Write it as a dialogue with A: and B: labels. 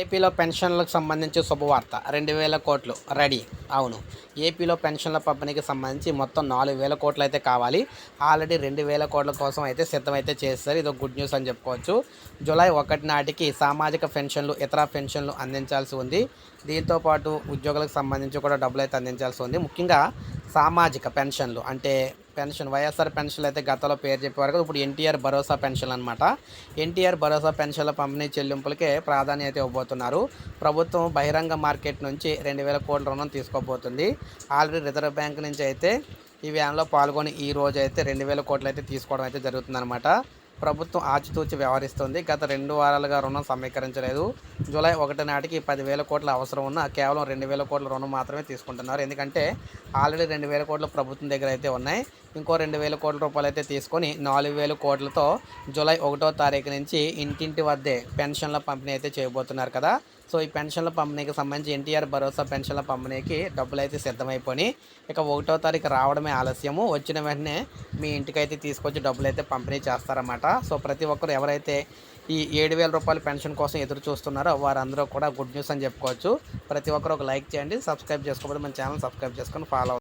A: ఏపీలో పెన్షన్లకు సంబంధించి శుభవార్త. రెండు వేల కోట్లు. రెడీ. అవును. ఏపీలో పెన్షన్ల పంపిణీకి సంబంధించి మొత్తం నాలుగు వేల కోట్లు అయితే కావాలి. ఆల్రెడీ రెండు వేల కోట్ల కోసం అయితే సిద్ధమైతే చేస్తారు ఇది ఒక గుడ్ న్యూస్ అని చెప్పుకోవచ్చు. జూలై ఒకటి నాటికి సామాజిక పెన్షన్లు ఇతర పెన్షన్లు అందించాల్సి ఉంది. దీంతో పాటు ఉద్యోగులకు సంబంధించి కూడా డబ్బులు అయితే అందించాల్సి ఉంది. ముఖ్యంగా సామాజిక పెన్షన్లు. అంటే పెన్షన్ వైఎస్ఆర్ పెన్షన్లు అయితే గతంలో పేరు చెప్పేవారు కదా. ఇప్పుడు ఎన్టీఆర్ భరోసా పెన్షన్ అనమాట ఎన్టీఆర్ భరోసా పెన్షన్ల పంపిణీ చెల్లింపులకే ప్రాధాన్యత ఇవ్వబోతున్నారు. ప్రభుత్వం బహిరంగ మార్కెట్ నుంచి రెండు వేల కోట్ల రుణం తీసుకోబోతుంది. ఆల్రెడీ రిజర్వ్ బ్యాంక్ నుంచి అయితే ఈ వ్యాన్లో పాల్గొని ఈ రోజు అయితే రెండు వేల కోట్లు అయితే తీసుకోవడం అయితే జరుగుతుందన్నమాట. ప్రభుత్వం ఆచితూచి వ్యవహరిస్తుంది. గత రెండు వారాలుగా రుణం సమీకరించలేదు. జూలై ఒకటి నాటికి పదివేల కోట్ల అవసరం ఉన్న కేవలం రెండు వేల కోట్ల రుణం మాత్రమే తీసుకుంటున్నారు. ఎందుకంటే ఆల్రెడీ రెండు వేల కోట్లు ప్రభుత్వం దగ్గర అయితే ఉన్నాయి. ఇంకో రెండు వేల కోట్ల రూపాయలు అయితే తీసుకొని నాలుగు వేల కోట్లతో జూలై ఒకటో తారీఖు నుంచి ఇంటింటి వద్దే పెన్షన్ల పంపిణీ అయితే చేయబోతున్నారు కదా. సో ఈ పెన్షన్ల పంపిణీకి సంబంధించి ఎన్టీఆర్ భరోసా పెన్షన్ల పంపిణీకి డబ్బులు అయితే సిద్ధమైపోయి ఇక ఒకటో తారీఖు రావడమే ఆలస్యము. వచ్చిన వెంటనే మీ ఇంటికైతే తీసుకొచ్చి డబ్బులు అయితే పంపిణీ చేస్తారన్నమాట. సో ప్రతి ఒక్కరు ఎవరైతే ఈ ఏడు వేల రూపాయల పెన్షన్ కోసం ఎదురు చూస్తున్నారో వారందరూ కూడా గుడ్ న్యూస్ అని చెప్పుకోవచ్చు. ప్రతి ఒక్కరు ఒక లైక్ చేయండి. సబ్స్క్రైబ్ చేసుకోకపోతే మన ఛానల్ సబ్స్క్రైబ్ చేసుకొని ఫాలో